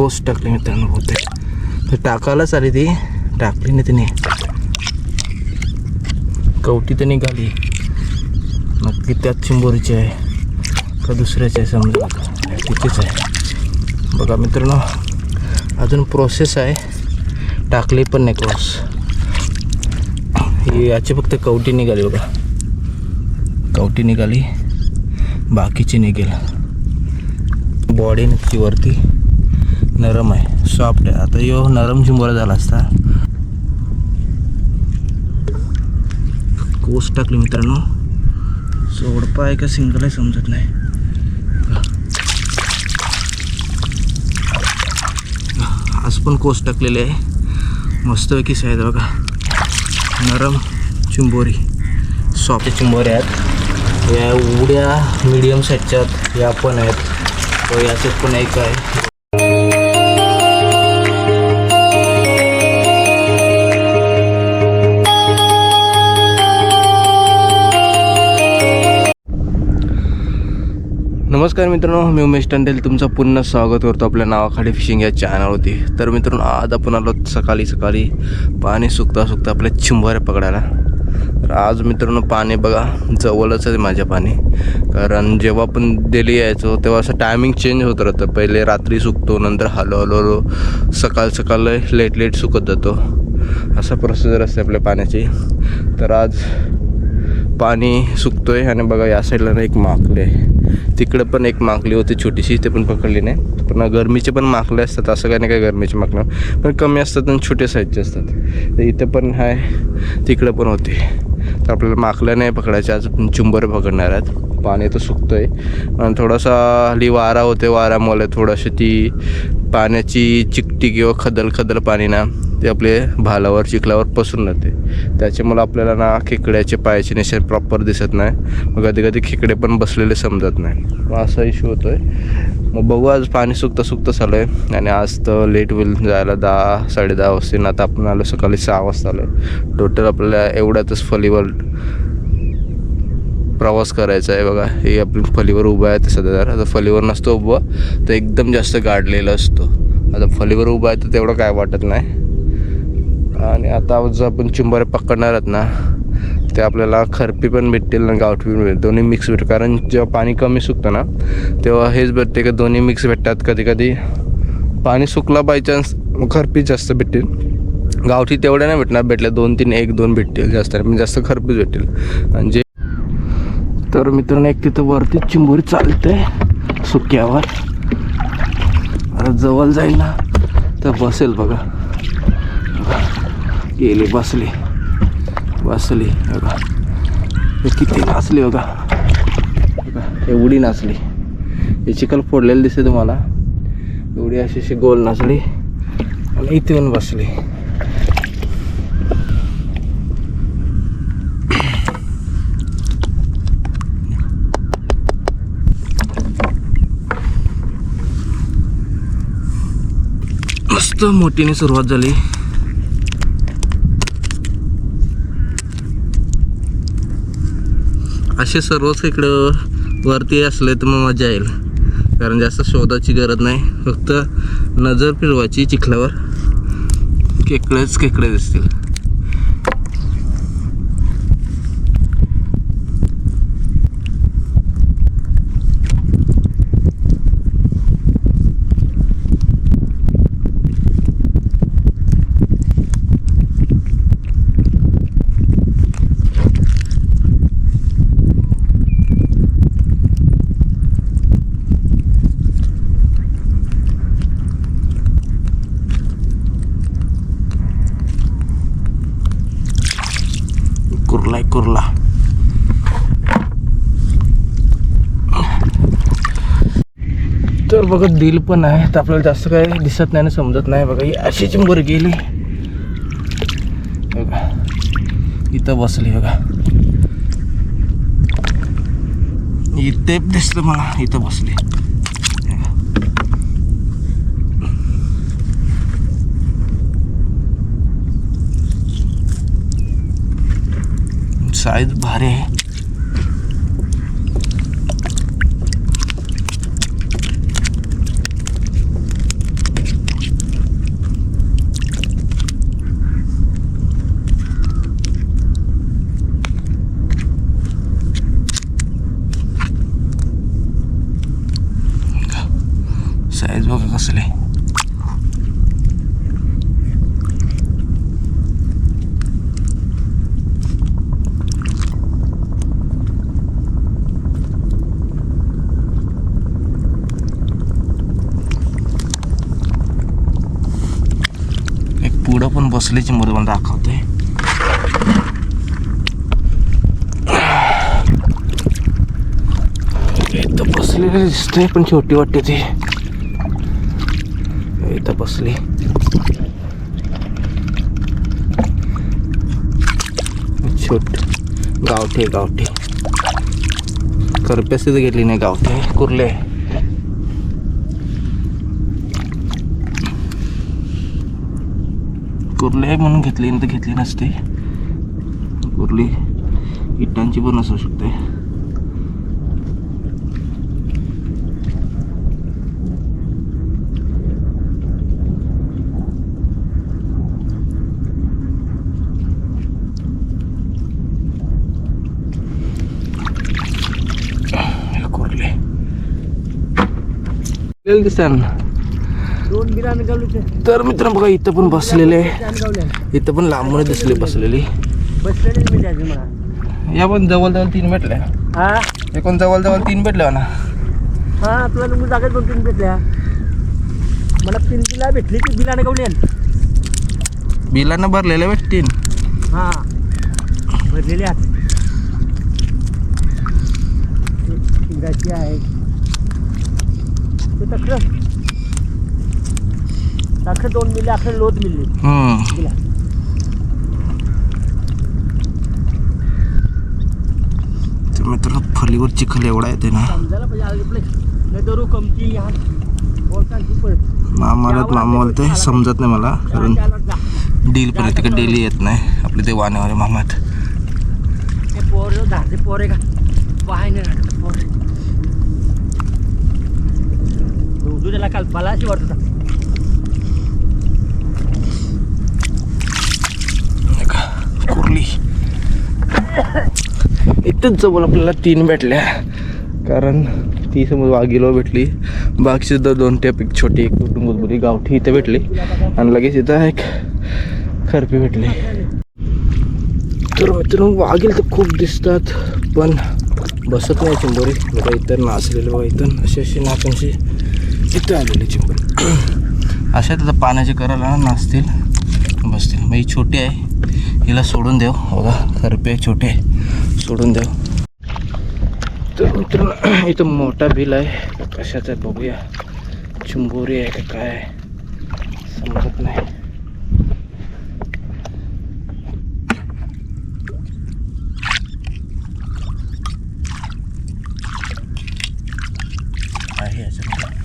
कोस टाकली मित्रांनो होते तर टाकायलाच आली ती टाकली नाही तिने कवटी तर निघाली. नक्की त्याच चिंबोरीची आहे का दुसऱ्याची आहे समजा आता तिचीच आहे. बघा मित्रांनो अजून प्रोसेस आहे. टाकली पण नाही क्रॉस ही याची फक्त कवटी निघाली बघा. कवटी निघाली. बाकीची निघेल. बॉडी नक्की वरती. नरम आहे. सॉफ्ट आहे. आता यो नरम चिंबोरा झाला असता. कोस टाकली मित्रांनो. सोडपा आहे का सिंगल आहे समजत नाही. आज पण कोस टाकलेले आहे. मस्तपैकी साईज बघा. नरम चिंबोरी. सॉफ्ट चिंबोऱ्या आहेत. या उड्या मिडियम आहेत. या पण आहेत. याच्यात पण एक आहे. नमस्कार मित्रांनो मी उमेश टंडेल. तुमचं पुन्हा स्वागत करतो आपल्या नावाखाली फिशिंग या चॅनलवरती तर मित्रांनो आज आपण आलो सकाळी सकाळी पाणी सुकता सुकता आपल्या चिंबारे पकडायला. तर आज मित्रांनो पाणी बघा जवळच आहे माझ्या पाणी. कारण जेव्हा आपण दिल्ली यायचो तेव्हा असं टायमिंग चेंज होत राहतं. पहिले रात्री सुकतो नंतर हलो हलो सकाळ सकाळ लेट लेट सुकत जातो. असा प्रोसिजर असते आपल्या पाण्याची. तर आज पाणी सुकतो आहे आणि बघा या साईडला ना एक माकली आहे. तिकडं पण एक माकली होती छोटीशी ते पण पकडली नाही. पण गरमीचे पण माकले असतात असं काही नाही काय गरमीचे माकलं पण कमी असतात आणि छोटे साईजचे असतात. तर इथं पण आहे तिकडं पण होते. तर आपल्याला माकलं नाही पकडायचे आज चुंबर पकडणार आहेत. पाणी तर सुकतोय. आणि थोडासा हल्ली वारा होते वारामुळे थोडंशी ती पाण्याची चिकटी किंवा खदल खदल पाणी ना ते आपले भालावर चिखलावर पसरून जाते त्याच्यामुळे आपल्याला ना खेकड्याचे पायाचे निशाण प्रॉपर दिसत नाही. मग कधी कधी खेकडे पण बसलेले समजत नाही. मग असा इश्यू होतो आहे मग बघू आज पाणी सुकता सुकता चालू आहे आणि आज तर लेट होईल जायला दहा साडे दहा वाजता आता आपण आलो सकाळी सहा वाजता आलो आहे टोटल आपल्याला एवढ्यातच फलीवर प्रवास करायचा आहे बघा. हे आपण फलीवर उभं आहे तर सध्या. जरा आता फलीवर नसतो उभं तर एकदम जास्त गाडलेला असतो. आता फलीवर उभं आहे तर तेवढं काय वाटत नाही. आणि आता जो आपण चिंबारे पकडणार आहेत ना ते आपल्याला खरपी पण भेटतील आणि गावठी पण भेटेल दोन्ही मिक्स भेटतील. कारण जेव्हा पाणी कमी सुकतं ना तेव्हा हेच भेटते की दोन्ही मिक्स भेटतात. कधी कधी पाणी सुकला बाय चान्स खरपी जास्त भेटतील. गावठी तेवढ्या नाही भेटणार. भेटल्या दोन तीन एक दोन भेटतील जास्त. म्हणजे जास्त खरपीच भेटतील. आणि जे तर मित्रांनो एक तिथं वरती चिंबोरी चालते सुक्यावर. आता जवळ जाईल ना तर बसेल बघा. गेली बसली. बसले बघा. किती नाचली बघा. बघा एवढी नाचली. हे चिखल फोडलेलं दिसते तुम्हाला. एवढी अशी अशी गोल नाचली. आणि इथे येऊन बसली. मस्त मोठीने सुरुवात झाली. असे सर्वच इकडं वरती असले तर मग मजा येईल. कारण जास्त शोधाची गरज नाही. फक्त नजर फिरवायची चिखल्यावर केकडेच केकडे दिसतील. कुर्ला कुर्ला तर बघा दिल पण आहे तर आपल्याला जास्त काही दिसत नाही ना समजत नाही बघा ही अशीच चिंबर गेली. बघा इथं बसली बघा. इथे दिसतं मला इथं बसली. साईज भारी आहे साईज बघा कसले एक पुढं पण बसल्याची मला मला दाखवते इथं बसलेली दिसते पण छोटी वाटते ती. इथं बसली. छोट गावठी आहे, गावठी. करप्यास तिथं घेतली नाही गावठी. आहे, कुर्ले. कुर्ली आहे म्हणून घेतली नंतर तर घेतली नसते. कुर्ली इटांची पण असू शकते. हे कुर्ले. तर मित्र बघा इथं पण बसलेले आहे. इथं पण लांबून दिसले बसलेली. बसलेले मी त्याचे मला. या पण जवळ जवळ तीन भेटल्या. हा? एकूण जवळ जवळ तीन भेटल्या ना हा तुला जागेच दोन तीन भेटल्या. मला भेटली ती बिलांना भरलेल्या भेटतील. हा. भरलेली आहेत. ते शिंगाची आहे. ते तक्र दोन मिली अखेर लोत मिली. हम्म. तर मित्र फलीवर चिखल एवढा येते ना. समजायला पाहिजे नाही तर कमती मामाला मामा बोलते समजत नाही मला कारण डील पण तिकडे डेली येत नाही. आपले ते वाण्यावाले मामात. ते पोर धाडते पोर आहे का? पाहाय नाही राहत पोर. त्याला काल पलाशी वाटत होता. कुर्ली इथंच जवळ आपल्याला तीन भेटल्या. कारण ती समज वाघिलो भेटली. बाकी सुद्धा दोन टॅप एक छोटी एक बुलबुली गावठी इथं भेटली. आणि लगेच इथं एक खरपी भेटली. तर मित्रांनो वाघील तर खूप दिसतात पण बसत नाही चिंबोरी. बघा इतर नाचलेले बघा इथं अशी अशी नाचांशी इथं आलेली चिंबोरी. अशा तिथं पाण्याचे करायला नाचतील बसतील. मग ही छोटी आहे. हिला सोडून देव. बघा खरपे छोटे सोडून देव. तर मित्र इथं मोठा बिल आहे. कशाचा आहे बघूया. चिंबोरी आहे का काय? समजत नाही आहे याच्यामध्ये.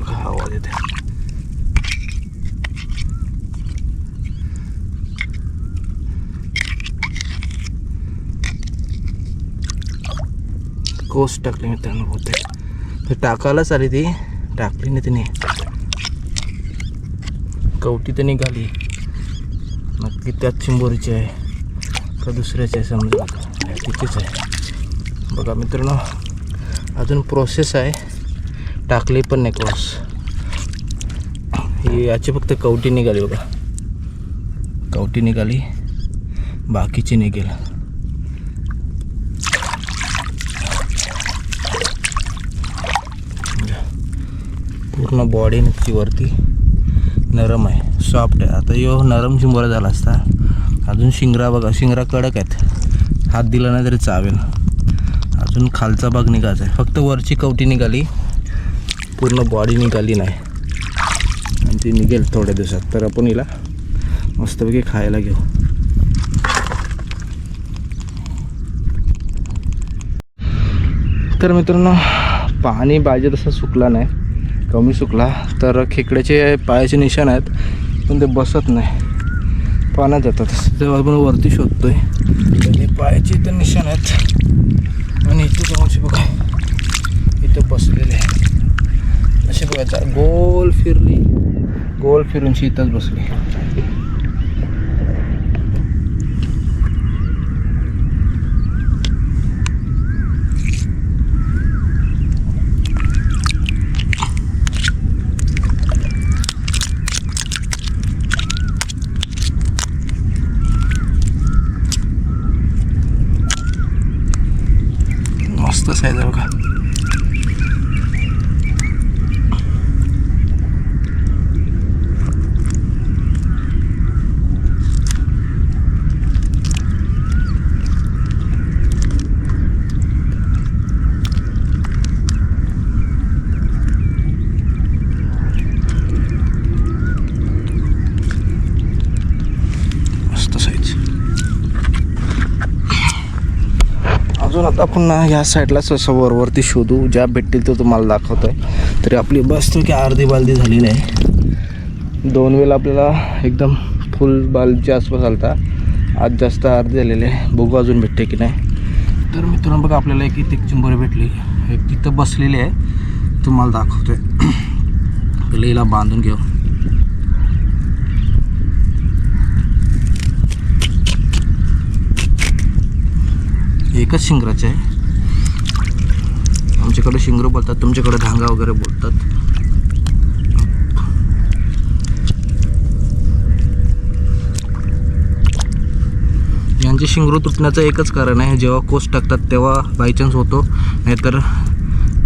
बघा, आवाज येते कोस टाकली मित्रांनो बहुतेक. तर टाकायलाच आली ती टाकली नाही तिने. कवटी तर निघाली. नक्की त्याच चिंबोरीची आहे का दुसऱ्याची आहे समजा आता तिचीच आहे. बघा मित्रांनो अजून प्रोसेस आहे. टाकली पण नाही क्रॉस ही याची फक्त कवटी निघाली बघा. कवटी निघाली. बाकीची निघेल. पूर्ण बॉडी त्याची वरती नरम आहे. सॉफ्ट आहे. आता यो नरम चिंबोरा झाला असता. अजून शिंगरा बघा. शिंगरा कडक आहेत. हात दिला नाही तरी चावेल. अजून खालचा भाग निघायचा आहे. फक्त वरची कवटी निघाली. पूर्ण बॉडी निघाली नाही. आणि ती निघेल थोड्या दिवसात. तर आपण हिला मस्तपैकी खायला घेऊ. तर मित्रांनो पाणी पाहिजे तसं सुकला नाही. कमी सुकला तर खेकड्याचे पायाचे निशाण आहेत पण ते बसत नाही. पाण्यात जातात. तेव्हा आपण वरती शोधतोय. त्याचे पायाचे इथं निशाण आहेत आणि इथं जाऊनशी बघा. इथं बसलेले आहे असे बघायचा गोल फिरली. गोल फिरूनशी इथंच बसली. आता पुन्हा ह्या साईडलाच असं वरवरती शोधू. ज्या भेटतील तो तुम्हाला दाखवतो आहे तरी आपली बस तो की अर्धी बालदी झालेली आहे. दोन वेळेला आपल्याला एकदम फुल बालच्या आसपास आलता. आज जास्त अर्धी झालेले आहे. बघू अजून भेटते की नाही. तर मित्रांनो बघा आपल्याला एक इथे चिंबोरी भेटली. एक तिथं बसलेली आहे. तुम्हाला दाखवतोय. पहिले हिला बांधून घेऊ. एकच शिंगराचे आहे. आमच्याकडे शिंगर बोलतात तुमच्याकडे धांगा वगैरे बोलतात. यांचे शिंगरू तुटण्याचं एकच कारण आहे जेव्हा कोस टाकतात तेव्हा बायचान्स होतो. नाहीतर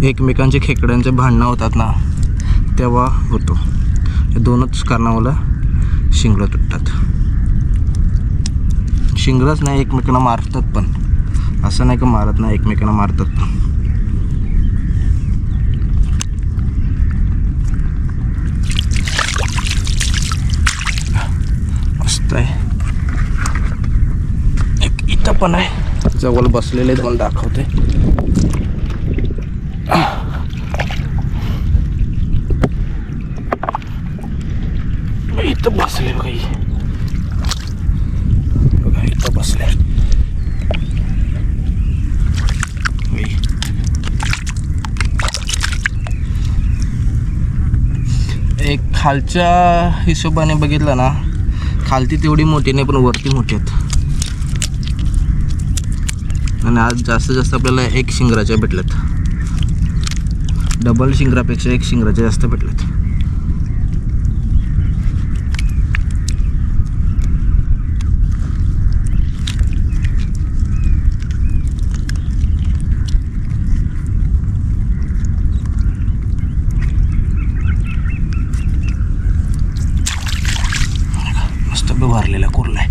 एकमेकांचे खेकड्यांचे भांडणं होतात ना तेव्हा होतो. हे दोनच कारणामुळं शिंगरं तुटतात. शिंगरच नाही एकमेकांना मारतात पण. असं नाही का मारत नाही एकमेकांना मारतात. मस्त आहे. एक इथं पण आहे. जवळ बसलेले दोन दाखवते. इथं बसले बघा बघा इथं बसले ही. एक खालच्या हिशोबाने बघितलं ना खालती तेवढी मोठी नाही पण वरती मोठी आहेत. आणि आज जास्तीत जास्त आपल्याला एक शिंगराच्या भेटल्यात. डबल शिंगरापेक्षा एक शिंगराच्या जास्त भेटल्यात. मस्त भरलेला कुरलाय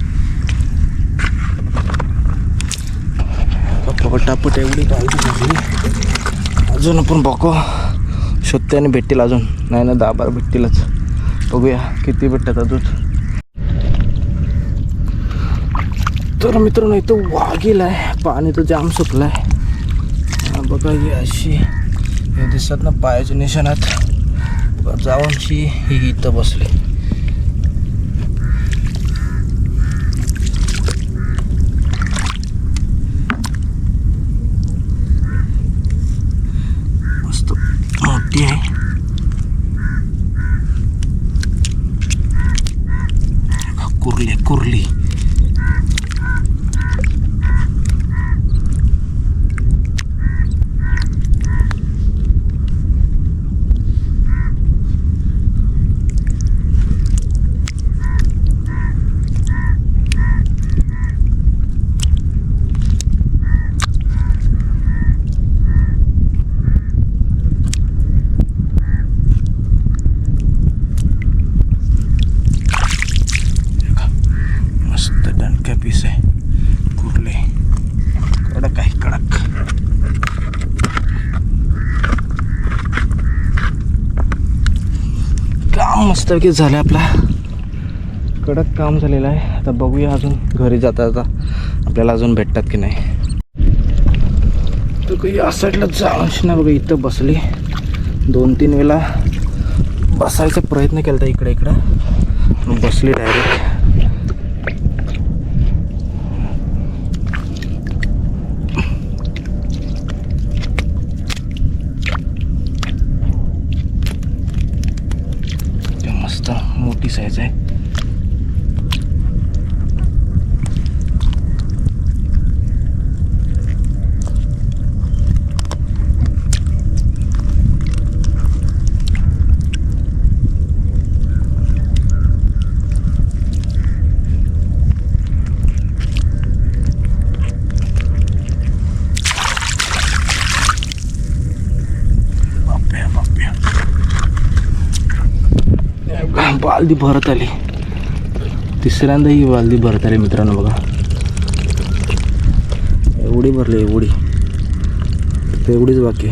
पटापट एवढी पाहिजे अजून आपण बघू शोधते आणि भेटतील अजून. नाही ना दहा बारा भेटतीलच. बघूया किती भेटतात अजून. तर मित्रांनो इथं वाघील आहे. पाणी तर जाम सुटलं आहे बघा ही अशी हे दिसत ना पायाच्या निशाणात जाऊन ही इथं बसली मस्त मोठी आहे कुर्ली कुर्ली मस्त दणक्या पीस आहे कुर्ले कडक आहे कडक काम मस्तपैकी झालं आपला. कडक काम झालेलं आहे. आता बघूया अजून घरी जाता जाता आपल्याला अजून भेटतात की नाही. तर काही या साईडला जाऊन ना बघा इथं बसली. दोन तीन वेळा बसायचा प्रयत्न केला होता इकडे इकडं बसली डायरेक्ट ते मस्त मोठी साईज वालदी भरत आली. तिसऱ्यांदा ही वालदी भरत आली मित्रांनो बघा. एवढी भरली एवढी. एवढीच बाकी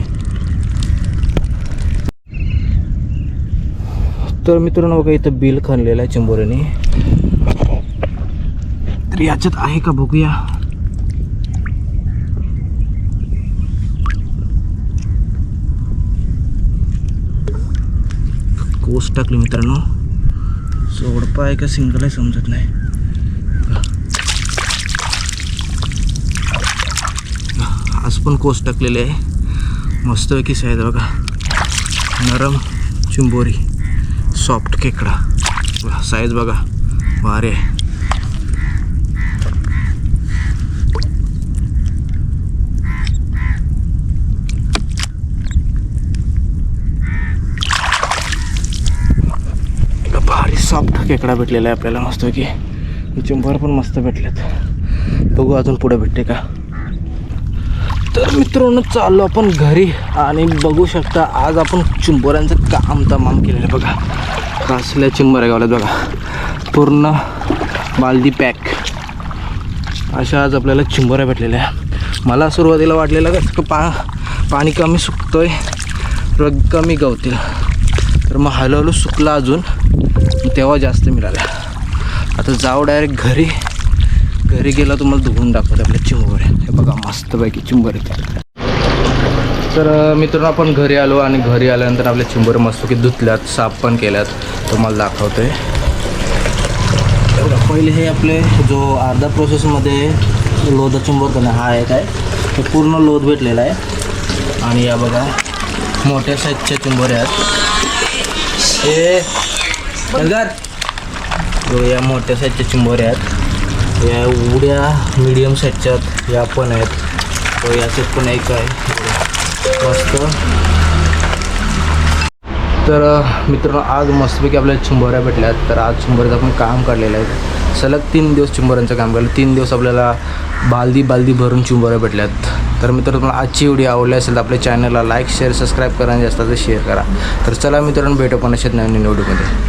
तर मित्रांनो बघा इथं बिल खणलेलं आहे चिंबोरीने तर याच्यात आहे का बघूया. कोस टाकली मित्रांनो. जोडपा आहे का सिंगल आहे समजत नाही. आज पण कोस टाकलेले आहे. मस्तपैकी साईज बघा. नरम चिंबोरी सॉफ्ट खेकडा साईज बघा. भारी आहे इकडं भारी सॉफ्ट खेकडा भेटलेला आहे आपल्याला. मस्त की चिंबर पण मस्त भेटलेत. बघू अजून पुढे भेटते का? तर मित्रांनो चाललो आपण घरी आणि बघू शकता आज आपण चिंबोऱ्यांचं काम तमाम केलेलं आहे बघा. कासल्या चिंबऱ्या गावल्यात बघा. पूर्ण बालदी पॅक. अशा आज आपल्याला चिंबोऱ्या भेटलेल्या मला सुरुवातीला वाटलेलं का पा पाणी कमी सुकतोय रग कमी गवतील तर मग हळूहळू सुकला अजून. तेव्हा जास्त मिळाला. आता जाऊ डायरेक्ट घरी. घरी गेला तुम्हाला धुवून दाखवतो आपल्या चिंबर हे बघा मस्तपैकी चिंबर येते तर मित्रांनो आपण घरी आलो आणि घरी आल्यानंतर आपल्या चिंबर मस्तपैकी धुतल्यात साफ पण केल्यात. तुम्हाला दाखवतोय. पहिले हे आपले जो अर्धा प्रोसेसमध्ये लोध चिंबर करणं हा एक आहे. तो पूर्ण लोध भेटलेला आहे. आणि या बघा मोठ्या साईजच्या चिंबोऱ्या आहेत. हे चलगार या मोठ्या साईजच्या चिंबोऱ्या आहेत. या उड्या मिडियम साईजच्या या पण आहेत. हो, तो पण एक आहे. मस्त. तर मित्रांनो आज मस्तपैकी आपल्याला चिंबोऱ्या भेटल्यात. तर आज चिंबोऱ्याचं आपण काम काढलेलं आहे. सलग तीन दिवस चिंबोऱ्यांचं काम केलं. तीन दिवस आपल्याला बालदी बालदी भरून चिंबोऱ्या भेटल्यात. तर मित्र तुम्हाला आजची व्हिडिओ आवडली असेल तर आपल्या चॅनलला लाईक शेअर सबस्क्राईब करा आणि जास्त शेअर करा. तर चला मित्रांनो भेटू पण अशाच नवीन व्हिडिओमध्ये.